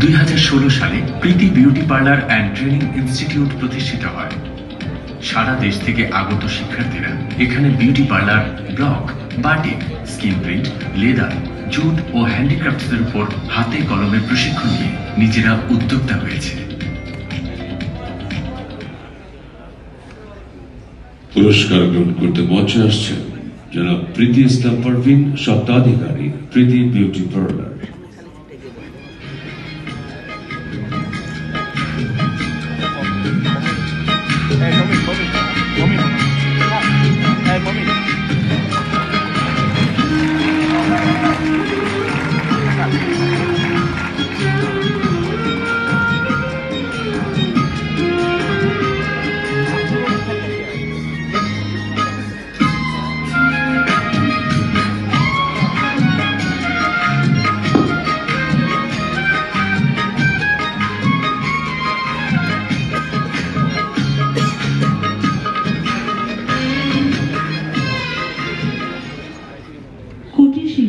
দুই সালে Preeti beauty parlour and training institute প্রতিষ্ঠিত হয়। সারা দেশ থেকে আগত শিক্ষার্থীরা এখানে beauty parlour block batik, screen print, leather, jute ও হ্যান্ডিক্রাফটসের উপর হাতে কলমে প্রশিক্ষণ নিয়ে নিজেরা উদ্যোক্তা হয়েছে। পুরস্কার গ্রহণ করতে মঞ্চে আসছেন জনাব প্রীতি ইসলাম পারভিন সত্ত্বাধিকারী প্রীতি বিউটি পার্লার। 哎，投币，投币。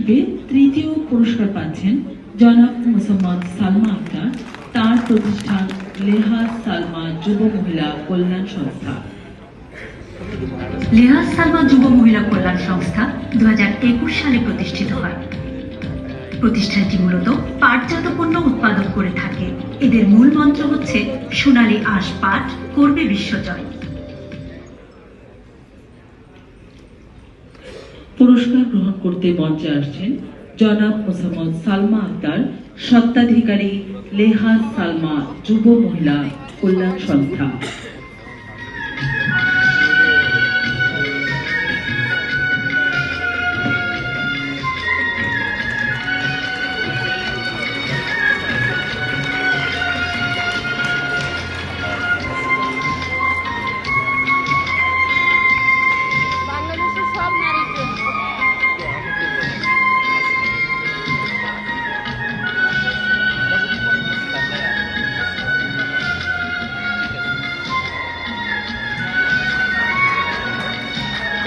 শিল্পে তৃতীয় পুরস্কার পাচ্ছেন জনাব মুসম্মদ সালমা আক্তার। তার প্রতিষ্ঠান লেহাজ সালমা যুব মহিলা কল্যাণ সংস্থা। লেহাজ সালমা যুব মহিলা কল্যাণ সংস্থা দুই হাজার একুশ সালে প্রতিষ্ঠিত হয়। প্রতিষ্ঠানটি মূলত পাটজাত পণ্য উৎপাদন করে থাকে। এদের মূল মন্ত্র হচ্ছে সোনালী আশ পাট, করবে বিশ্বজয়। পুরস্কার গ্রহণ করতে মঞ্চে আসছেন জনাব মোসাম্মদ সালমা আক্তার সত্ত্বাধিকারী লেহা সালমা, যুব মহিলা কল্যাণ সংস্থা।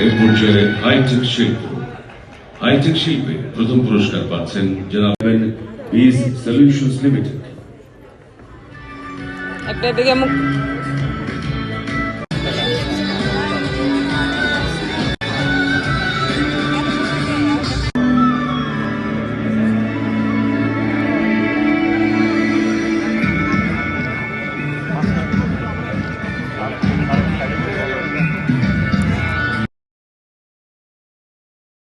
এই পর্যায়ে হাইটেক শিল্প হাইটেক শিল্পে প্রথম পুরস্কার পাচ্ছেন জনাব বিজ সলিউশনস লিমিটেড একটা দিকে